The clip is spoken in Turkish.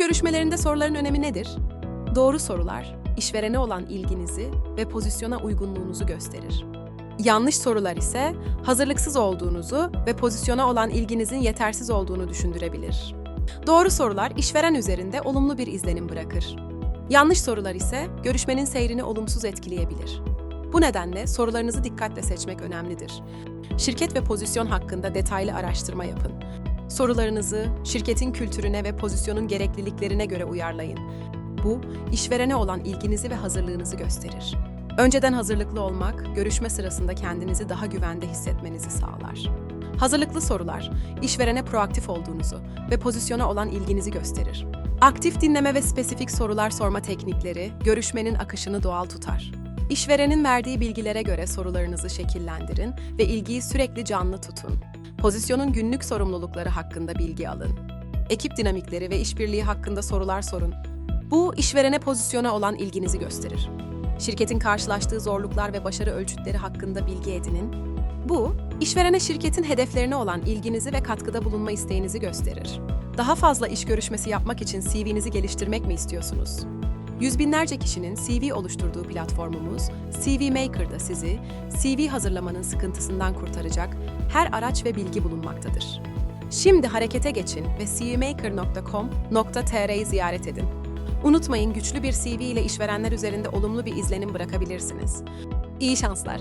görüşmelerinde soruların önemi nedir? Doğru sorular, işverene olan ilginizi ve pozisyona uygunluğunuzu gösterir. Yanlış sorular ise hazırlıksız olduğunuzu ve pozisyona olan ilginizin yetersiz olduğunu düşündürebilir. Doğru sorular işveren üzerinde olumlu bir izlenim bırakır. Yanlış sorular ise görüşmenin seyrini olumsuz etkileyebilir. Bu nedenle sorularınızı dikkatle seçmek önemlidir. Şirket ve pozisyon hakkında detaylı araştırma yapın. Sorularınızı şirketin kültürüne ve pozisyonun gerekliliklerine göre uyarlayın. Bu, işverene olan ilginizi ve hazırlığınızı gösterir. Önceden hazırlıklı olmak, görüşme sırasında kendinizi daha güvende hissetmenizi sağlar. Hazırlıklı sorular, işverene proaktif olduğunuzu ve pozisyona olan ilginizi gösterir. Aktif dinleme ve spesifik sorular sorma teknikleri, görüşmenin akışını doğal tutar. İşverenin verdiği bilgilere göre sorularınızı şekillendirin ve ilgiyi sürekli canlı tutun. Pozisyonun günlük sorumlulukları hakkında bilgi alın. Ekip dinamikleri ve işbirliği hakkında sorular sorun. Bu, işverene pozisyona olan ilginizi gösterir. Şirketin karşılaştığı zorluklar ve başarı ölçütleri hakkında bilgi edinin. Bu, işverene şirketin hedeflerine olan ilginizi ve katkıda bulunma isteğinizi gösterir. Daha fazla iş görüşmesi yapmak için CV'nizi geliştirmek mi istiyorsunuz? Yüz binlerce kişinin CV oluşturduğu platformumuz CV Maker'da sizi CV hazırlamanın sıkıntısından kurtaracak her araç ve bilgi bulunmaktadır. Şimdi harekete geçin ve cvmaker.com.tr'yi ziyaret edin. Unutmayın güçlü bir CV ile işverenler üzerinde olumlu bir izlenim bırakabilirsiniz. İyi şanslar.